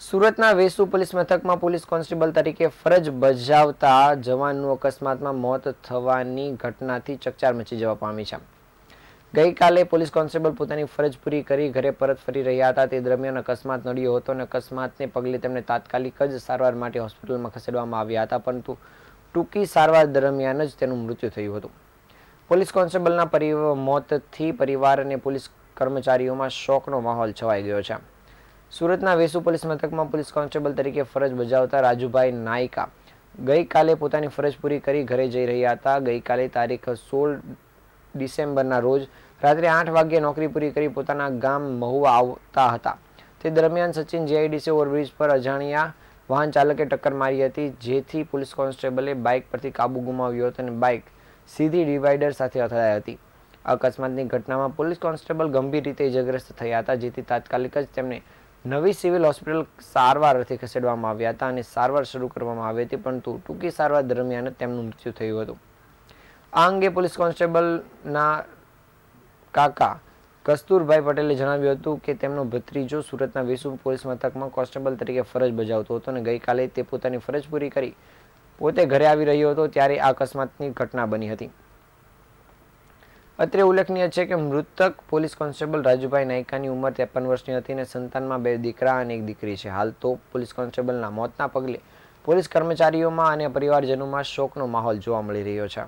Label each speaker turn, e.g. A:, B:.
A: સુરતના વેસુ પોલીસ મથકમાં police constable તરીકે ફરજ બજાવતા જવાનનું અકસ્માતમાં મોત થવાની ઘટનાથી ચકચાર મચી જવા પામી છે. ગઈકાલે પોલીસ કોન્સ્ટેબલ પોતાની ફરજ પૂરી કરી ઘરે પરત ફરી રહ્યા હતા. તે દરમિયાન અકસ્માત નડ્યો હતો અને અકસ્માતને પગલે તેમને તાત્કાલિક જ સારવાર માટે હોસ્પિટલમાં ખસેડવામાં આવ્યા હતા, પરંતુ ટૂંકી સારવાર દરમિયાન જ તેનું મૃત્યુ થયું હતું. પોલીસ કોન્સ્ટેબલના પરિ મોતથી પરિવાર અને પોલીસ કર્મચારીઓમાં શોકનો માહોલ છવાઈ ગયો છે. સુરતના વેસુ પોલીસ મથકમાં પોલીસ કોન્સ્ટેબલ તરીકે ફરજ બજાવતા રાજુભાઈ નાયકા ગઈકાલે પોતાની ફરજ પૂરી કરી ઘરે જઈ રહ્યા હતા. ગઈકાલે તારીખ સોળ ડિસેમ્બરના રોજ રાત્રે આઠ વાગ્યે નોકરી પૂરી કરી પોતાના ગામ મહુવા આવતા હતા. તે દરમિયાન સચિન જીઆઈડીસી ઓવરબ્રિજ પર અજાણ્યા વાહન ચાલકે ટક્કર મારી હતી, જેથી પોલીસ કોન્સ્ટેબલે બાઇક પરથી કાબુ ગુમાવ્યો હતો અને બાઇક સીધી ડિવાઈડર સાથે અથડાઈ હતી. અકસ્માતની ઘટનામાં પોલીસ કોન્સ્ટેબલ ગંભીર રીતે ઇજાગ્રસ્ત થયા હતા, જેથી તાત્કાલિક જ તેમને નવી સિવિલ હોસ્પિટલ સારવાર અર્થે ખસેડવામાં આવ્યા હતા અને સારવાર શરૂ કરવામાં આવી હતી, પરંતુ ટૂંકી સારવાર દરમિયાન તેમનું મૃત્યુ થયું હતું. આ અંગે પોલીસ કોન્સ્ટેબલના કાકા કસ્તુરભાઈ પટેલે જણાવ્યું હતું કે તેમનો ભત્રીજો સુરતના વિસુ પોલીસ મથકમાં કોન્સ્ટેબલ તરીકે ફરજ બજાવતો હતો અને ગઈકાલે તે પોતાની ફરજ પૂરી કરી પોતે ઘરે આવી રહ્યો હતો ત્યારે આ અકસ્માતની ઘટના બની હતી. અત્રે ઉલ્લેખનીય છે કે મૃતક પોલીસ કોન્સ્ટેબલ રાજુભાઈ નાયકાની ઉંમર ત્રેપન વર્ષની હતી અને સંતાનમાં બે દીકરા અને એક દીકરી છે. હાલ તો પોલીસ કોન્સ્ટેબલના મોતના પગલે પોલીસ કર્મચારીઓમાં અને પરિવારજનોમાં શોકનો માહોલ જોવા મળી રહ્યો છે.